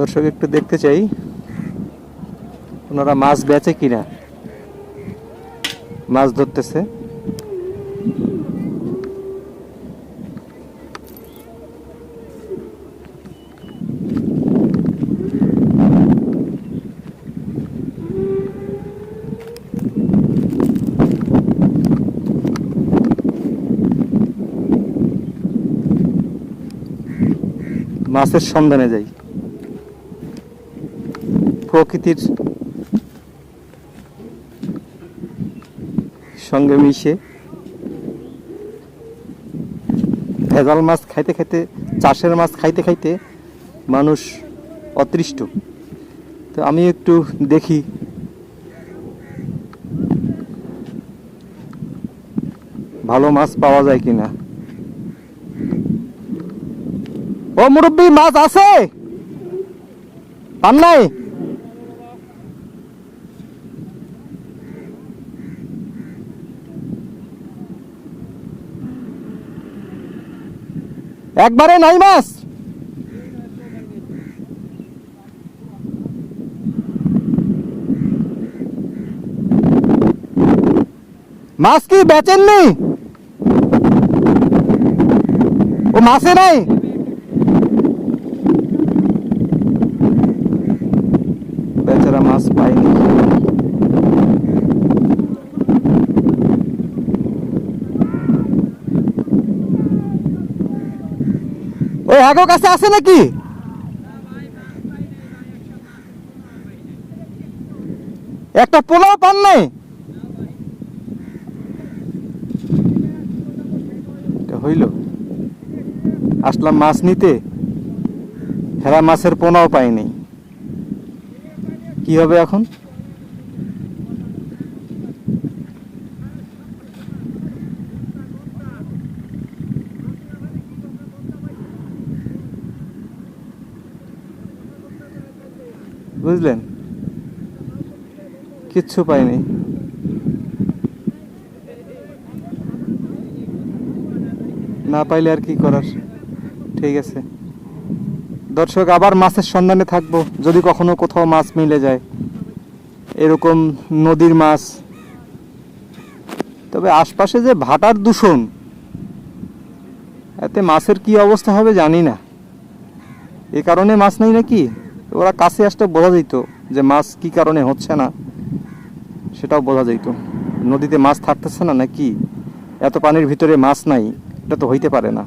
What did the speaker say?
দর্শক একটু দেখতে চাই ওনারা মাছ বেচে কিনা। মাছ ধরতেছে। মাছের সন্ধানে যাই। প্রকৃতির সঙ্গে মিশে ভেজাল মাছ খাইতে খাইতে, চাষের মাছ খাইতে খাইতে মানুষ অতৃষ্ট তো আমি একটু দেখি ভালো মাছ পাওয়া যায় কিনা। ও মুরব্বী, মাছ আছে? পান নাই? একবারে নাই মাছ। মাছ কি বেচেননি? ও মাছে নাই? বেচারা মাছ পায়নি। ওই আগো কাছে আছে নাকি? একটা পোলাও পান নাই? হইল। আসলাম মাছ নিতে। হেরা মাছের পোনাও পাইনি। কি হবে এখন? বুঝলেন? কিচ্ছু পাইনি। না পাইলে আর কি করার? ঠিক আছে। দর্শক, আবার মাছের সন্ধানে থাকব, যদি কখনো কোথাও মাছ মিলে যায়। এরকম নদীর মাছ। তবে আশপাশে যে ভাটার দূষণ, এতে মাছের কি অবস্থা হবে জানি না। এ কারণে মাছ নেই নাকি? ওরা কাছে আসতে বোঝা যেত যে মাছ কি কারণে হচ্ছে না, সেটাও বোঝা যেত নদীতে মাছ থাকতেছে না নাকি? এত পানির ভিতরে মাছ নাই, এটা তো হইতে পারে না।